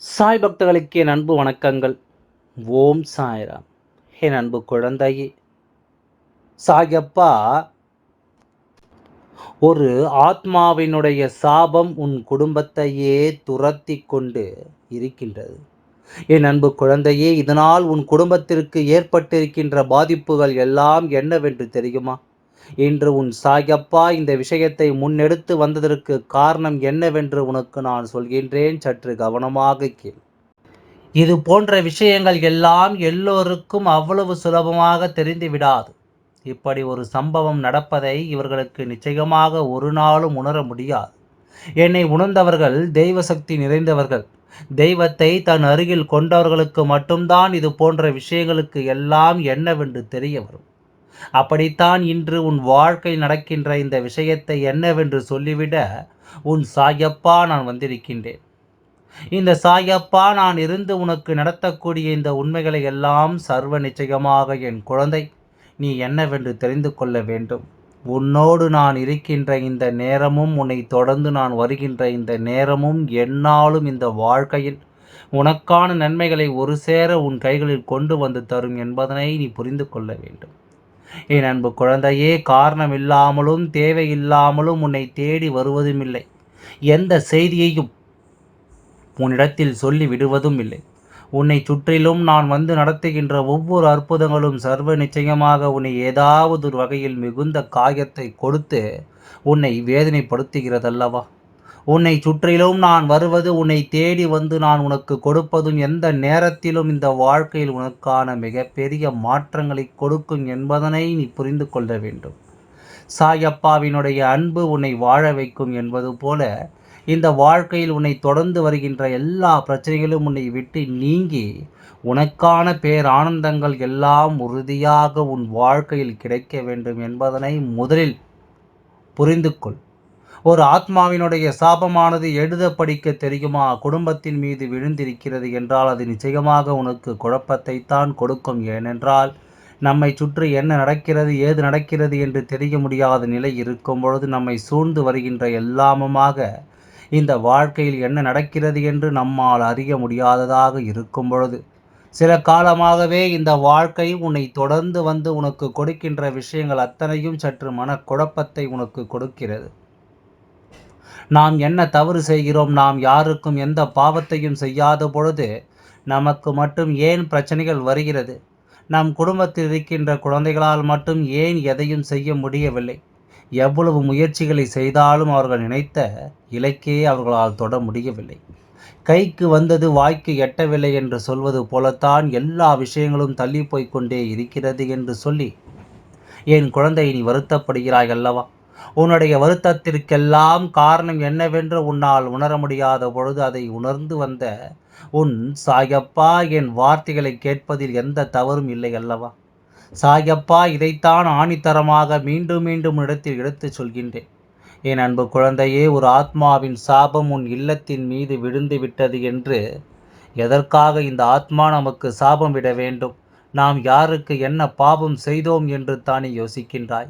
சாய் பக்தர்களுக்கு என் அன்பு வணக்கங்கள். ஓம் சாய்ராம். என் அன்பு குழந்தையே. சாயப்பா ஒரு ஆத்மாவினுடைய சாபம் உன் குடும்பத்தையே துரத்தி கொண்டு இருக்கின்றது. என் அன்பு குழந்தையே இதனால் உன் குடும்பத்திற்கு ஏற்பட்டிருக்கின்ற பாதிப்புகள் எல்லாம் என்னவென்று தெரியுமா? இன்று உன் சாயப்பா இந்த விஷயத்தை முன்னெடுத்து வந்ததற்கு காரணம் என்னவென்று உனக்கு நான் சொல்கின்றேன் சற்று கவனமாக கேள். இது போன்ற விஷயங்கள் எல்லாம் எல்லோருக்கும் அவ்வளவு சுலபமாக தெரிந்து விடாது இப்படி ஒரு சம்பவம் நடப்பதை இவர்களுக்கு நிச்சயமாக ஒரு நாளும் உணர முடியாது. என்னை உணர்ந்தவர்கள் தெய்வ சக்தி நிறைந்தவர்கள் தெய்வத்தை தன் அருகில் கொண்டவர்களுக்கு மட்டும்தான் இது போன்ற விஷயங்களுக்கு எல்லாம் என்னவென்று தெரிய வரும். அப்படித்தான் இன்று உன் வாழ்க்கை நடக்கின்ற இந்த விஷயத்தை என்னவென்று சொல்லிவிட உன் சாயப்பா நான் வந்திருக்கின்றேன். இந்த சாயப்பா நான் இருந்து உனக்கு நடத்தக்கூடிய இந்த உண்மைகளை எல்லாம் சர்வ நிச்சயமாக என் குழந்தை நீ என்னவென்று தெரிந்து கொள்ள வேண்டும். உன்னோடு நான் இருக்கின்ற இந்த நேரமும் உன்னை தொடர்ந்து நான் வருகின்ற இந்த நேரமும் என்னாலும் இந்த வாழ்க்கையில் உனக்கான நன்மைகளை ஒரு சேர உன் கைகளில் கொண்டு வந்து தரும் என்பதனை நீ புரிந்து கொள்ள வேண்டும். என் அன்பு குழந்தையே காரணம் இல்லாமலும் தேவையில்லாமலும் உன்னை தேடி வருவதும் இல்லை எந்த செய்தியையும் உன்னிடத்தில் சொல்லி விடுவதும் இல்லை உன்னை சுற்றிலும் நான் வந்து நடத்துகின்ற ஒவ்வொரு அற்புதங்களும் சர்வ நிச்சயமாக உன்னை ஏதாவது ஒரு வகையில் மிகுந்த காயத்தை கொடுத்து உன்னை வேதனைப்படுத்துகிறதல்லவா? உன்னை சுற்றிலும் நான் வருவது உன்னை தேடி வந்து நான் உனக்கு கொடுப்பதும் எந்த நேரத்திலும் இந்த வாழ்க்கையில் உனக்கான மிகப்பெரிய மாற்றங்களை கொடுக்கும் என்பதனை நீ புரிந்து கொள்ள வேண்டும். சாயப்பாவினுடைய அன்பு உன்னை வாழ வைக்கும் என்பது போல இந்த வாழ்க்கையில் உன்னை தொடர்ந்து வருகின்ற எல்லா பிரச்சனைகளும் உன்னை விட்டு நீங்கி உனக்கான பேரானந்தங்கள் எல்லாம் உறுதியாக உன் வாழ்க்கையில் கிடைக்க வேண்டும் என்பதனை முதலில் புரிந்து கொள். ஒரு ஆத்மாவினுடைய சாபமானது எழுத படிக்க தெரியுமா? குடும்பத்தின் மீது விழுந்திருக்கிறது என்றால் அது நிச்சயமாக உனக்கு குழப்பத்தை தான் கொடுக்கும். ஏனென்றால் நம்மை சுற்றி என்ன நடக்கிறது ஏது நடக்கிறது என்று தெரிய முடியாத நிலை இருக்கும் பொழுது நம்மை சூழ்ந்து வருகின்ற எல்லாமுமாக இந்த வாழ்க்கையில் என்ன நடக்கிறது என்று நம்மால் அறிய முடியாததாக இருக்கும் பொழுது சில காலமாகவே இந்த வாழ்க்கை உன்னை தொடர்ந்து வந்து உனக்கு கொடுக்கின்ற விஷயங்கள் அத்தனையும் சற்று மனக்குழப்பத்தை உனக்கு கொடுக்கிறது. நாம் என்ன தவறு செய்கிறோம்? நாம் யாருக்கும் எந்த பாவத்தையும் செய்யாத பொழுது நமக்கு மட்டும் ஏன் பிரச்சனைகள் வருகிறது? நம் குடும்பத்தில் இருக்கின்ற குழந்தைகளால் மட்டும் ஏன் எதையும் செய்ய முடியவில்லை? எவ்வளவு முயற்சிகளை செய்தாலும் அவர்கள் நினைத்த இலக்கே அவர்களால் தொட முடியவில்லை. கைக்கு வந்தது வாய்க்கு எட்டவில்லை என்று சொல்வது போலத்தான் எல்லா விஷயங்களும் தள்ளி போய்க்கொண்டே இருக்கிறது என்று சொல்லி என் குழந்தை நீ வருத்தப்படுகிறாய் அல்லவா? உன்னுடைய வருத்தத்திற்கெல்லாம் காரணம் என்னவென்று உன்னால் உணர முடியாத பொழுது அதை உணர்ந்து வந்த உன் சாயப்பா என் வார்த்தைகளை கேட்பதில் எந்த தவறும் இல்லை அல்லவா? சாயப்பா இதைத்தான் ஆணித்தரமாக மீண்டும் மீண்டும் இடத்தில் எடுத்துச் சொல்கின்றேன். என் அன்பு குழந்தையே ஒரு ஆத்மாவின் சாபம் உன் இல்லத்தின் மீது விழுந்து விட்டது என்று எதற்காக இந்த ஆத்மா நமக்கு சாபம் விட வேண்டும்? நாம் யாருக்கு என்ன பாபம் செய்தோம் என்று தானே யோசிக்கின்றாய்?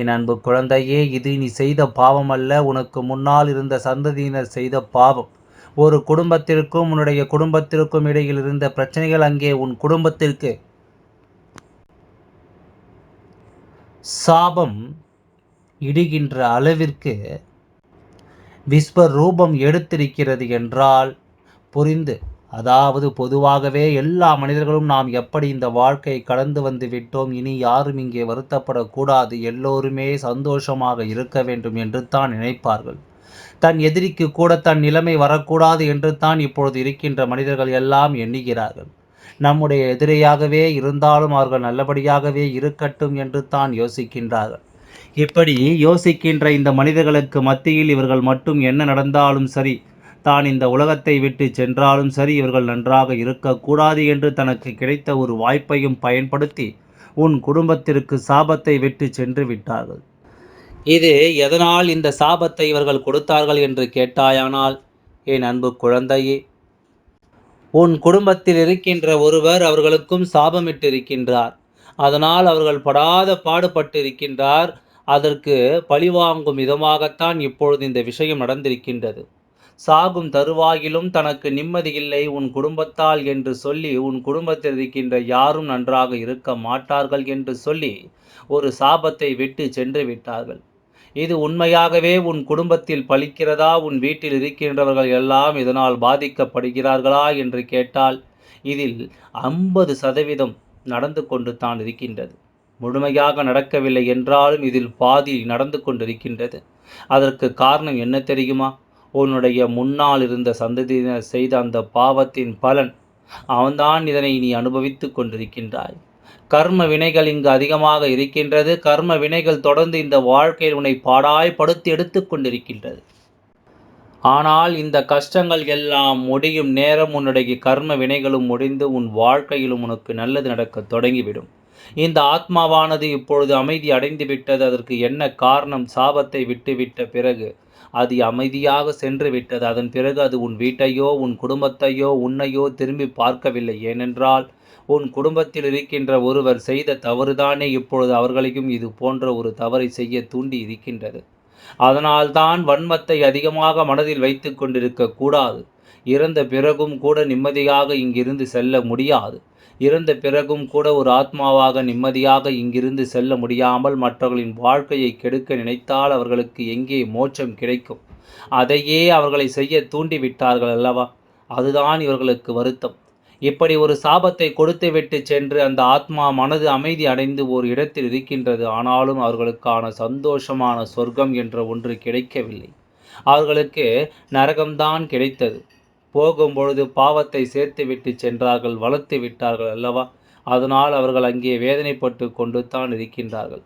என் அன்பு குழந்தையே இது நீ செய்த பாவம் அல்ல. உனக்கு முன்னால் இருந்த சந்ததியினர் செய்த பாவம். ஒரு குடும்பத்திற்கும் உன்னுடைய குடும்பத்திற்கும் இடையில் இருந்த பிரச்சனைகள் அங்கே உன் குடும்பத்திற்கு. சாபம் இடுகின்ற அளவிற்கு விஸ்வரூபம் எடுத்திருக்கிறது என்றால் புரிந்து. அதாவது பொதுவாகவே எல்லா மனிதர்களும் நாம் எப்படி இந்த வாழ்க்கையை கடந்து வந்து விட்டோம் இனி யாரும் இங்கே வருத்தப்படக்கூடாது எல்லோருமே சந்தோஷமாக இருக்க வேண்டும் என்று தான் நினைப்பார்கள். தன் எதிரிக்கு கூட தன் நிலைமை வரக்கூடாது என்று தான் இப்பொழுது இருக்கின்ற மனிதர்கள் எல்லாம் எண்ணுகிறார்கள். நம்முடைய எதிரியாகவே இருந்தாலும் அவர்கள் நல்லபடியாகவே இருக்கட்டும் என்று தான் யோசிக்கின்றார்கள். இப்படி யோசிக்கின்ற இந்த மனிதர்களுக்கு மத்தியில் இவர்கள் மட்டும் என்ன நடந்தாலும் சரி தான் இந்த உலகத்தை விட்டு சென்றாலும் சரி இவர்கள் நன்றாக இருக்கக்கூடாது என்று தனக்கு கிடைத்த ஒரு வாய்ப்பையும் பயன்படுத்தி உன் குடும்பத்திற்கு சாபத்தை விட்டு சென்று விட்டார்கள். இது எதனால் இந்த சாபத்தை இவர்கள் கொடுத்தார்கள் என்று கேட்டாயானால் என் அன்பு குழந்தையே உன் குடும்பத்தில் இருக்கின்ற ஒருவர் அவர்களுக்கும் சாபமிட்டு இருக்கின்றார் அதனால் அவர்கள் படாத பாடுபட்டு இருக்கின்றார் அதற்கு பழிவாங்கும் விதமாகத்தான் இப்பொழுது இந்த விஷயம் நடந்திருக்கின்றது. சாகும் தருவாயிலும் தனக்கு நிம்மதியில்லை உன் குடும்பத்தால் என்று சொல்லி உன் குடும்பத்தில் இருக்கின்ற யாரும் நன்றாக இருக்க மாட்டார்கள் என்று சொல்லி ஒரு சாபத்தை விட்டு சென்று விட்டார்கள். இது உண்மையாகவே உன் குடும்பத்தில் பலிக்கிறதா உன் வீட்டில் இருக்கின்றவர்கள் எல்லாம் இதனால் பாதிக்கப்படுகிறார்களா? என்று கேட்டால் இதில் ஐம்பது சதவீதம் நடந்து கொண்டு தான் இருக்கின்றது. முழுமையாக நடக்கவில்லை என்றாலும் இதில் பாதி நடந்து கொண்டிருக்கின்றது. அதற்கு காரணம் என்ன தெரியுமா? உன்னுடைய முன்னால் இருந்த சந்ததியினர் செய்த அந்த பாவத்தின் பலன் அவன்தான் இதனை நீ அனுபவித்து கொண்டிருக்கின்றாய். கர்ம வினைகள் இங்கு அதிகமாக இருக்கின்றது. கர்ம வினைகள் தொடர்ந்து இந்த வாழ்க்கையில் உன்னை பாடாய் படுத்து எடுத்து கொண்டிருக்கின்றது. ஆனால் இந்த கஷ்டங்கள் எல்லாம் முடியும் நேரம் உன்னுடைய கர்ம வினைகளும் முடிந்து உன் வாழ்க்கையிலும் உனக்கு நல்லது நடக்க தொடங்கிவிடும். இந்த ஆத்மாவானது இப்பொழுது அமைதி அடைந்து விட்டது அதற்கு என்ன காரணம்? சாபத்தை விட்டுவிட்ட பிறகு அது அமைதியாக சென்று விட்டது. அதன் பிறகு அது உன் வீட்டையோ உன் குடும்பத்தையோ உன்னையோ திரும்பி பார்க்கவில்லை. ஏனென்றால் உன் குடும்பத்தில் இருக்கின்ற ஒருவர் செய்த தவறுதானே இப்பொழுது அவர்களையும் இது போன்ற ஒரு தவறை செய்ய தூண்டி இருக்கின்றது. அதனால்தான் வன்மத்தை அதிகமாக மனதில் வைத்து கொண்டிருக்க கூடாது. இறந்த பிறகும் கூட நிம்மதியாக இங்கிருந்து செல்ல முடியாது. இறந்த பிறகும் கூட ஒரு ஆத்மாவாக நிம்மதியாக இங்கிருந்து செல்ல முடியாமல் மற்றவர்களின் வாழ்க்கையை கெடுக்க நினைத்தால் அவர்களுக்கு எங்கே மோட்சம் கிடைக்கும்? அதையே அவர்களை செய்ய தூண்டிவிட்டார்கள் அல்லவா? அதுதான் இவர்களுக்கு வருத்தம். இப்படி ஒரு சாபத்தை கொடுத்துவிட்டு சென்று அந்த ஆத்மா மனது அமைதி அடைந்து ஒரு இடத்தில் இருக்கின்றது. ஆனாலும் அவர்களுக்கான சந்தோஷமான சொர்க்கம் என்ற ஒன்று கிடைக்கவில்லை. அவர்களுக்கு நரகம்தான் கிடைத்தது. போகும்பொழுது பாவத்தை சேர்த்துவிட்டு சென்றார்கள் வளர்த்து விட்டார்கள் அல்லவா? அதனால் அவர்கள் அங்கே வேதனைப்பட்டு கொண்டு தான் இருக்கின்றார்கள்.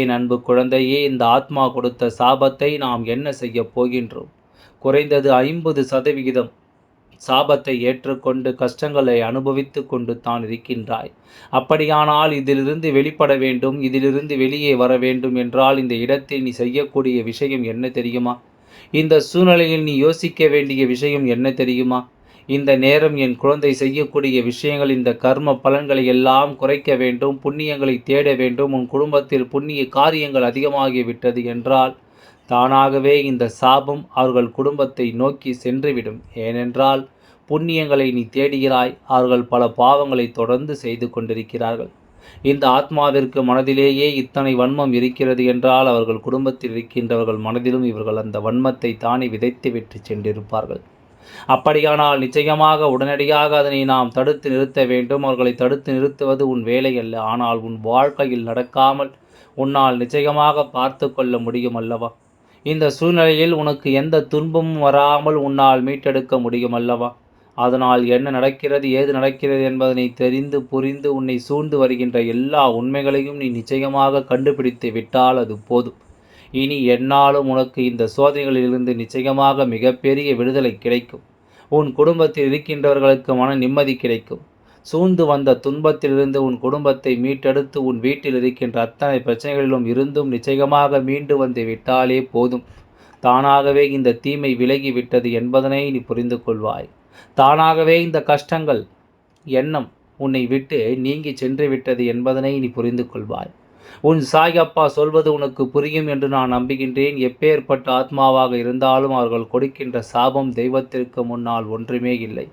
என் அன்பு குழந்தையே இந்த ஆத்மா கொடுத்த சாபத்தை நாம் என்ன செய்ய போகின்றோம்? குறைந்தது ஐம்பது சதவிகிதம் சாபத்தை ஏற்றுக்கொண்டு கஷ்டங்களை அனுபவித்து கொண்டு தான் இருக்கின்றாய். அப்படியானால் இதிலிருந்து வெளிப்பட வேண்டும் இதிலிருந்து வெளியே வர வேண்டும் என்றால் இந்த இடத்தில் நீ செய்யக்கூடிய விஷயம் என்ன தெரியுமா? இந்த சூழ்நிலையில் நீ யோசிக்க வேண்டிய விஷயம் என்ன தெரியுமா? இந்த நேரம் என் குழந்தை செய்யக்கூடிய விஷயங்கள் இந்த கர்ம பலன்களை எல்லாம் குறைக்க வேண்டும் புண்ணியங்களை தேட வேண்டும் உன் குடும்பத்தில் புண்ணிய காரியங்கள் அதிகமாகிவிட்டது என்றால் தானாகவே இந்த சாபம் அவர்கள் குடும்பத்தை நோக்கி சென்றுவிடும். ஏனென்றால் புண்ணியங்களை நீ தேடுகிறாய் அவர்கள் பல பாவங்களை தொடர்ந்து செய்து கொண்டிருக்கிறார்கள். இந்த ஆத்மாவிற்கு மனதிலேயே இத்தனை வன்மம் இருக்கிறது என்றால் அவர்கள் குடும்பத்தில் இருக்கின்றவர்கள் மனதிலும் இவர்கள் அந்த வன்மத்தை தானே விதைத்து விட்டு சென்றிருப்பார்கள். அப்படியானால் நிச்சயமாக உடனடியாக அதனை நாம் தடுத்து நிறுத்த வேண்டும். அவர்களை தடுத்து நிறுத்துவது உன் வேலை அல்ல ஆனால் உன் வாழ்க்கையில் நடக்காமல் உன்னால் நிச்சயமாக பார்த்து கொள்ள முடியும் அல்லவா? இந்த சூழ்நிலையில் உனக்கு எந்த துன்பமும் வராமல் உன்னால் மீட்டெடுக்க முடியும் அல்லவா? அதனால் என்ன நடக்கிறது ஏது நடக்கிறது என்பதனை தெரிந்து புரிந்து உன்னை சூழ்ந்து வருகின்ற எல்லா உண்மைகளையும் நீ நிச்சயமாக கண்டுபிடித்து விட்டால் அது போதும். இனி என்னாலும் உனக்கு இந்த சோதனைகளிலிருந்து நிச்சயமாக மிகப்பெரிய விடுதலை கிடைக்கும். உன் குடும்பத்தில் இருக்கின்றவர்களுக்கு மன நிம்மதி கிடைக்கும். சூழ்ந்து வந்த துன்பத்திலிருந்து உன் குடும்பத்தை மீட்டெடுத்து உன் வீட்டில் இருக்கின்ற அத்தனை பிரச்சனைகளிலும் இருந்தும் நிச்சயமாக மீண்டு வந்து விட்டாலே போதும். தானாகவே இந்த தீமை விலகிவிட்டது என்பதனை நீ புரிந்து கொள்வாய். தானாகவே இந்த கஷ்டங்கள் எண்ணம் உன்னை விட்டு நீங்கி சென்று விட்டது என்பதனை நீ புரிந்து கொள்வாய். உன் சாயப்பா சொல்வது உனக்கு புரியும் என்று நான் நம்புகின்றேன். எப்பேற்பட்ட ஆத்மாவாக இருந்தாலும் அவர்கள் கொடுக்கின்ற சாபம் தெய்வத்திற்கு முன்னால் ஒன்றுமே இல்லை.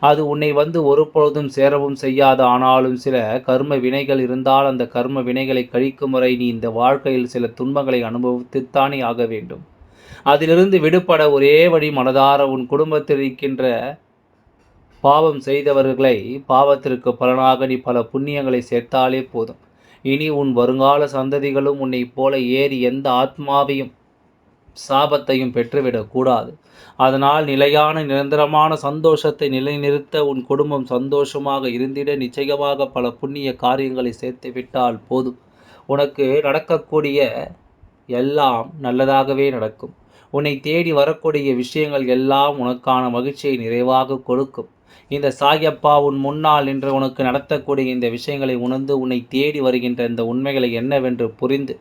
அது உன்னை வந்து ஒருபொழுதும் சேரவும் செய்யாது. ஆனாலும் சில கர்ம வினைகள் இருந்தால் அந்த கர்ம வினைகளை கழிக்கும் வரை நீ இந்த வாழ்க்கையில் சில துன்பங்களை அனுபவித்துத்தானே ஆக வேண்டும். அதிலிருந்து விடுபட ஒரே வழி மனதார உன் குடும்பத்தில் இருக்கின்ற பாவம் செய்தவர்களை பாவத்திற்கு பலனாக நீ பல புண்ணியங்களை சேர்த்தாலே போதும். இனி உன் வருங்கால சந்ததிகளும் உன்னை போல ஏறி எந்த ஆத்மாவையும் சாபத்தையும் பெற்றுவிடக்கூடாது அதனால் நிலையான நிரந்தரமான சந்தோஷத்தை நிலைநிறுத்த உன் குடும்பம் சந்தோஷமாக இருந்திட நிச்சயமாக பல புண்ணிய காரியங்களை சேர்த்து விட்டால் போதும். உனக்கு நடக்கக்கூடிய எல்லாம் நல்லதாகவே நடக்கும். உன்னை தேடி வரக்கூடிய விஷயங்கள் எல்லாம் உனக்கான மகிழ்ச்சியை நிறைவாக கொடுக்கும். இந்த சாயப்பா உன் முன்னால் நின்று உனக்கு நடத்தக்கூடிய இந்த விஷயங்களை உணர்ந்து உன்னை தேடி வருகின்ற இந்த உண்மைகளை என்னவென்று புரிந்து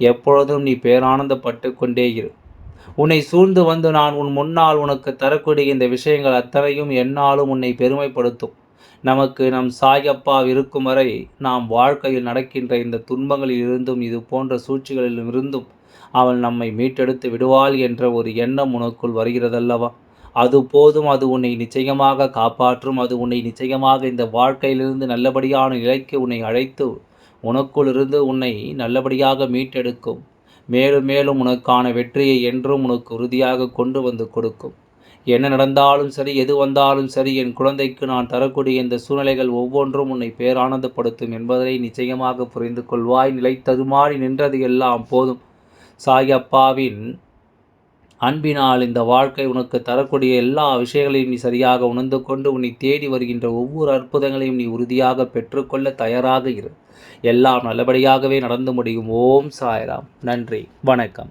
எப்பொழுதும் நீ பேரானந்தப்பட்டு கொண்டே இரு. உன்னை சூழ்ந்து வந்து நான் உன் முன்னால் உனக்கு தரக்கூடிய இந்த விஷயங்கள் அத்தனையும் என்னாலும் உன்னை பெருமைப்படுத்தும். நமக்கு நம் சாயப்பா இருக்கும் வரை நாம் வாழ்க்கையில் நடக்கின்ற இந்த துன்பங்களில் இருந்தும் இது போன்ற சூழ்ச்சிகளிலும் இருந்தும் அவள் நம்மை மீட்டெடுத்து விடுவாள் என்ற ஒரு எண்ணம் உனக்குள் வருகிறதல்லவா? அது போதும் அது உன்னை நிச்சயமாக காப்பாற்றும் அது உன்னை நிச்சயமாக இந்த வாழ்க்கையிலிருந்து நல்லபடியான நிலைக்கு உன்னை அழைத்து உனக்குள்ளிருந்து உன்னை நல்லபடியாக மீட்டெடுக்கும். மேலும் மேலும் உனக்கான வெற்றியை என்றும் உனக்கு உறுதியாக கொண்டு வந்து கொடுக்கும். என்ன நடந்தாலும் சரி எது வந்தாலும் சரி என் குழந்தைக்கு நான் தரக்கூடிய இந்த சூழ்நிலைகள் ஒவ்வொன்றும் உன்னை பேரானந்தப்படுத்தும் என்பதை நிச்சயமாக புரிந்து கொள்வாய். நிலை தருமாறி நின்றது எல்லாம் போதும். சாயப்பாவின் அன்பினால் இந்த வாழ்க்கை உனக்கு தரக்கூடிய எல்லா விஷயங்களையும் நீ சரியாக உணர்ந்து கொண்டு உன்னை தேடி வருகின்ற ஒவ்வொரு அற்புதங்களையும் நீ உறுதியாக பெற்றுக்கொள்ள தயாராக இரு. எல்லாம் நல்லபடியாகவே நடந்து முடியும். ஓம் சாய்ராம். நன்றி. வணக்கம்.